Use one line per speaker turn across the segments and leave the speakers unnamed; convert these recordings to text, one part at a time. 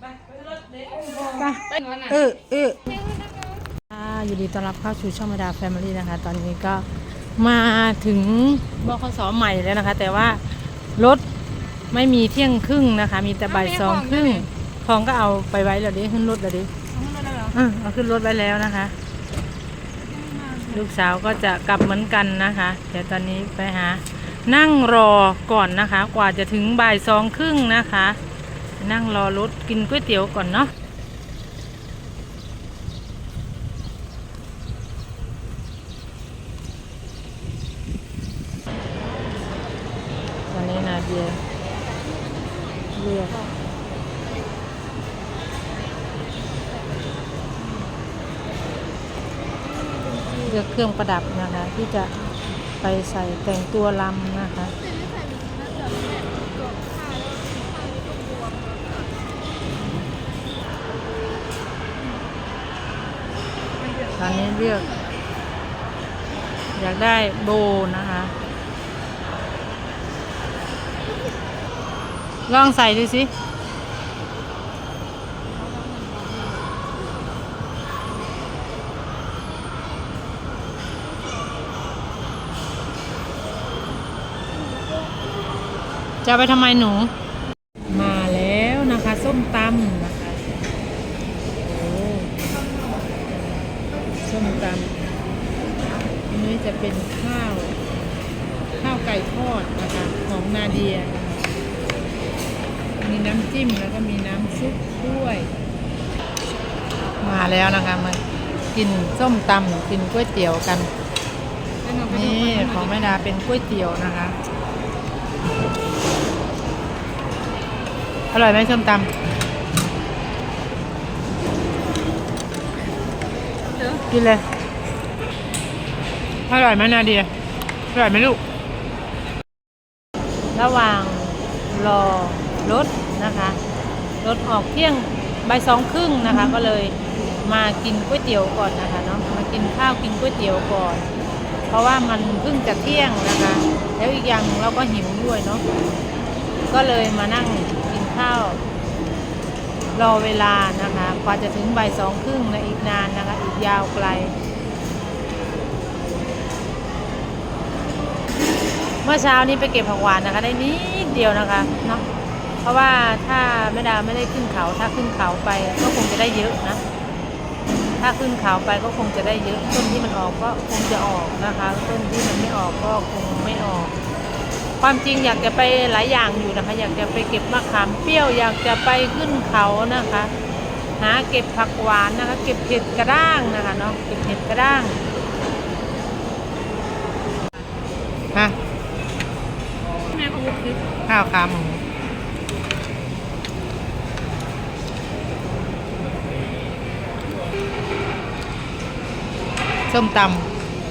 ไปเออเอออ่าอยู่ดีต้อนรับเข้าสู่ช่องมาดาแฟมิลี่นะคะ ตอนนี้ก็มาถึงบขสใหม่แล้วนะคะ แต่ว่ารถไม่มีเที่ยงครึ่งนะคะ มีแต่บ่ายสองครึ่งของก็เอาไปไว้แล้วดิขึ้นรถแล้วดิอะเอาขึ้นรถไว้แล้วนะคะ ลูกสาวก็จะกลับเหมือนกันนะคะเดี๋ยวตอนนี้ไปหา นั่งรอก่อนนะคะ กว่าจะถึงบ่ายสองครึ่งนะคะ นั่งรอรถกินก๋วยเตี๋ยวก่อนเนาะตอนนี้นาเดียเรียกเลือกเครื่องประดับนะคะ ที่จะไปใส่แต่งตัวลำนะคะ ตอนนี้เลือก อยากได้โบนะคะ ลองใส่ดูสิจะไปทำไมหนู มาแล้วนะคะ ส้มตำนะคะ จะเป็นข้าว ข้าวไก่ทอดนะคะของนาเดียนะคะมีน้ำจิ้มแล้วก็มีน้ำซุปด้วย มาแล้วนะคะมากินส้มตำกินก๋วยเตี๋ยวกันนี่ของแม่ดาเป็นก๋วยเตี๋ยวนะคะ อร่อยไหมส้มตำกินเลย อร่อยไหมนาเดียอร่อยไหมลูก ระหว่างรอรถนะคะ รถออกเที่ยงบ่ายสองครึ่งนะคะ ก็เลยมากินก๋วยเตี๋ยวก่อนนะคะเนาะมากินข้าวกินก๋วยเตี๋ยวก่อน เพราะว่ามันเพิ่งจะเที่ยงนะคะ แล้วอีกอย่างเราก็หิวด้วยเนาะก็เลยมานั่งกินข้าว รอเวลานะคะกว่าจะถึงบ่ายสองครึ่งนะอีกนานนะคะ อีกยาวไกล เมื่อเช้านี้ไปเก็บผักหวานนะคะ ได้นิดเดียวนะคะเนาะเพราะว่าถ้าไม่ดาไม่ได้ขึ้นเขา ถ้าขึ้นเขาไปก็คงจะได้เยอะนะ ถ้าขึ้นเขาไปก็คงจะได้เยอะต้นที่มันออกก็คงจะออกนะคะต้นที่มันไม่ออกก็คงไม่ออก ความจริงอยากจะไปหลายอย่างอยู่นะคะ อยากจะไปเก็บมะขามเปรี้ยวอยากจะไปขึ้นเขานะคะหาเก็บผักหวานนะคะ เก็บเห็ดกระด้างนะคะเนาะเก็บเห็ดกระด้างฮะ
แม่ของลูกคือ
ข้าวขาหมูส้มต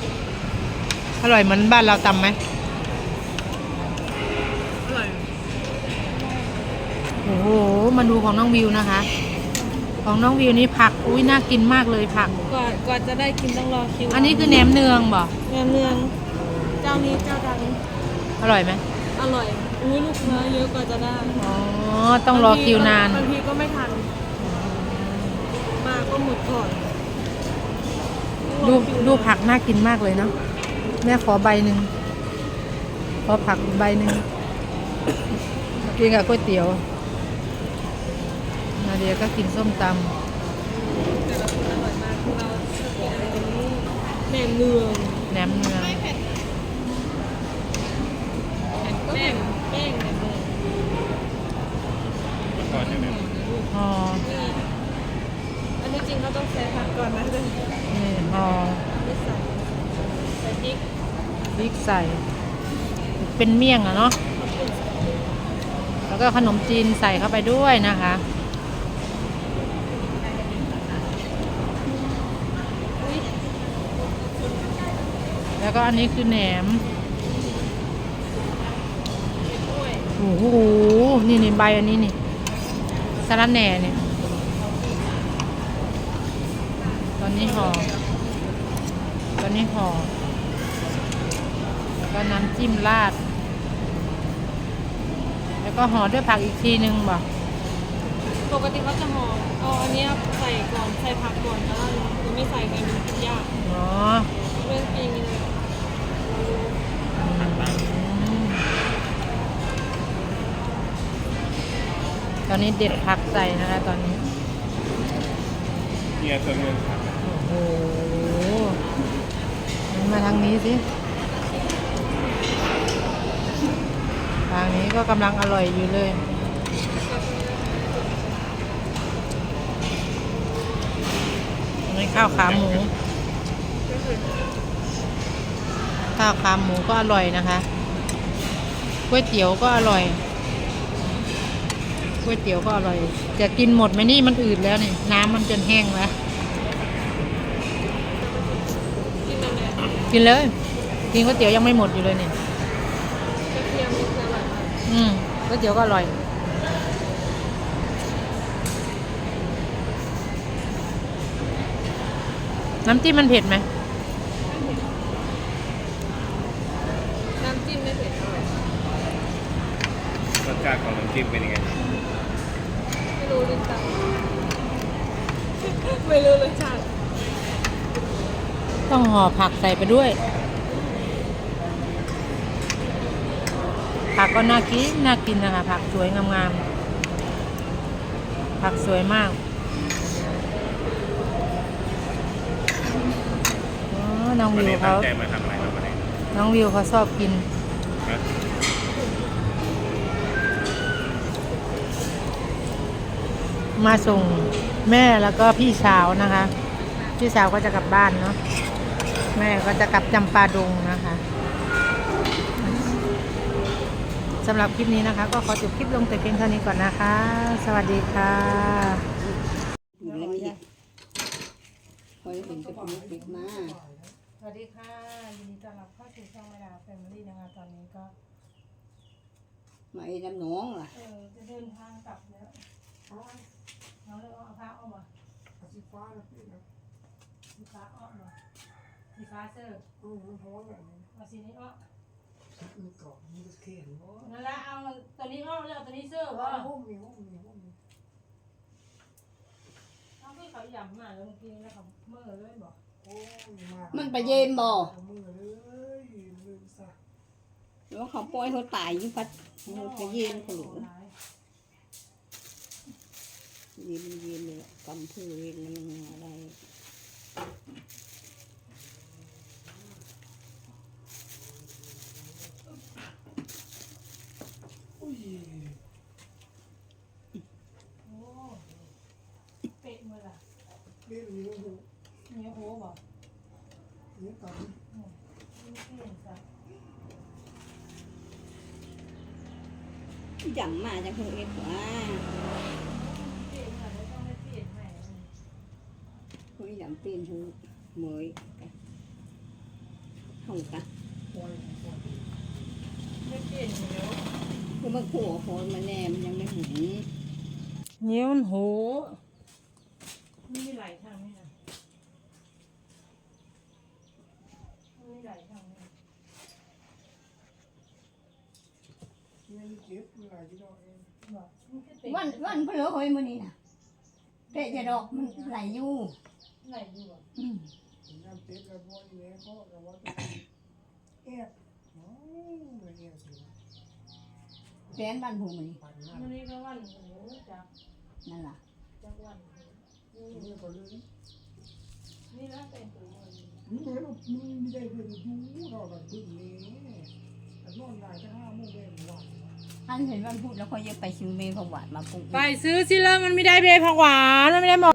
ำอร่อยเหมือนบ้านเราตำไหม
อร่อย
โอ้โหมาดูของน้องวิวนะคะ ของน้องวิวนี่ผักอุ้ยน่ากินมากเลยผัก
ก่อนก่อนจะได้กินต้องรอคิว
อันนี้คือแหนมเนืองบ่
แหนมเนือง เจ้านี้เจ้าดัง
อร่อยไหม
อร่อย อุ้ยลูกเนื้อเยอะกว่าจะได้
อ๋อ ต้องรอคิวนาน
บางทีก็ไม่ทัน มาก็หมดก่อน
ดูดูผักน่ากินมากเลยเนาะแม่ขอใบหนึ่งขอผักใบหนึ่งกินกับก๋วยเตี๋ยว นาเดียก็กินส้มต
แต่ละคนอร่อยมากเราชอบกินอะไรกันนี่แหนมเนืองำ
แหนมเนือง
แป้งแป้งแหนมเนือง
ห่อ
นี่อันนี้จริงเขา ต้องใส่ผักก่อนนะเลย
นี่ห่อ
ไม่ใส่ใส่พริก
พริกใส่ เป็นเมี่ยงอะเนาะแล้วก็ขนมจีนใส่เข้าไปด้วยนะคะแล้วก็อันนี้คือแหนม โอ้โห นี่นี่ใบอันนี้นี่สาระแหน่เนี่ย ตอ นี้ห่อตอนนี้ห่อแล้วก็น้ำจิ้มราด แล้วก็ห่อด้วยผักอีกทีนึงบอก
ปกติเขาจะห่อเอาอันเนี้ยใส่ก่อนใส่ผักก่อนแล้วหรือไม่ใส่ไปมันกินยาก
อ๋อ
เรื่องป็นอย่างนี้เลย
ตอนนี้เด็ดผักใส่นะคะตอนนี้
เนี่ยส่วนเงินครับ
โอ้โหมาทางนี้สิ ทางนี้ก็กำลังอร่อยอยู่เลยนนี้ข้าวขาหมู ข้าวขาหมูก็อร่อยนะคะก๋วยเตี๋ยวก็อร่อยก๋วยเตี๋ยวก็อร่อย จะกินหมดไหมนี่มันอืดแล้วนี่ น้ำมันจนแห้งแล้ว
กิน
เลยกินก๋วยเตี๋ยวยังไม่หมดอยู่เลยนี่
กระเทียมมันจะอร่อยมาก
อืมก๋วยเตี๋ยวก็อร่อย น้ำจิ้มมันเผ็ดไหม
น้ำจิ้มไม่เผ็ดอร่อย
รสชาติของน้ำจิ้มเป็นยังไง
ไม่รู้ลิ้นตังไม่รู้รสชาติ
ต้องห่อผักใส่ไปด้วย ผักก็น่ากิน น่ากินนะคะ ผักสวยงามๆ ผักสวยมากอ๋อน้อง
วัน
วิว
นี้
เขา
ตั้งใจมาทำอะไรครับวันนี้
น้องวิวเขาชอบกิน
ฮะ
มาส่งแม่แล้วก็พี่สาวนะคะ พี่สาวก็จะกลับบ้านเนาะ แม่ก็จะกลับจำปาดงนะคะสำหรับคลิปนี้นะคะ ก็ขอจบคลิปลงแต่เพียงเท่านี้ก่อนนะคะ สวัสดีค่ะ
อยู่ละเอียดพอเห็นจะเป็นเด็กมา
สวัสดีค่ะยินดีต้อนรับเข้าสู่ช่องเวลาแฟมิลี่นะคะตอนนี้ก็
มาไอ้น้ำหน้องล่ะ
เออจะเดินทางกลับแล้วน้องเลยเอาผ้าอ้อมมาสีฟ้าสีฟ้าอ้อมมาสี ฟ้าเสื้อ
อืมมันร้อนแบบนี้
เอาสีนี้อ้อ
มันเกาะมันจะเข็นโอ้ย
นั่นละเอาตัวนี้อ้อมแล้วตัวนี้เสื้อ
ห้
ว่า
องมีห้องมีห้องมี
เอาที่เขาหยำมาแล้วเมื่อกี้แล้วเขาเมื่อเลยบอก
โอ้ยมาก
มันไปเย็นบ่
เอามือเลยลืมซะ
แล้วเขาปล่อยเขาตายอยู่พัดมันไปเย็นเขาหลงเย็นเย็นเลยกำพือเย็นมันอะไร
อุ้ย
โอ้เป็ดมือละ
เล่นนี้โอ้โห
เนี่ยโอ้บอก
นี่ตอน
นี่เปลี่ยนซะ
จำมาจากคนเอ็ดว่า
เปลี่ยนค่ะแล้วต้องเปลี่ยนใหม่
คนจำเป็นหูเมยห้องกะ
ไม่เปลี่ยนอยู่แล้ว
คือมันขัวโคนมันแนมยังไม่หุน
เนี้ยมันโหมีหลายทางไหมนะมันมีหลายทางไหม
เงี้ยเจ็บมันหลายที่เราเอง
บอกมันคือเป็ด
วันวันเพลอหอยมันนี่นะเตะจะดอกมันไหลอยู่
ไหลอยู่อะ
อืม
ผมน้ำเจ็บแล้วพ่อแม่เขาแต่ว่าต้องแอบโอ้ยไม่แอบสิ
แฟนบ้านผมมันนี่
ปั่นนั่น
วันนี้ก็วันโอ้โหจาก
นั่นล่ะ
จากวันนี่
นี่ก็เลย
นี่นะเป็นตัวมัน
มึงเห็นว่ามึงไม่ได้เพื่อนดูเราแบบบึ้งเลยแต่นอนได้แค่ห้าโมงแม่วัน
อันเห็นวันพูดแล้วเขาจะไปซื้อเมย์ผงหวานมาปรุง
ไปซื้อสิแล้วมันไม่ได้เบผักหวานมันไม่ได้หมอ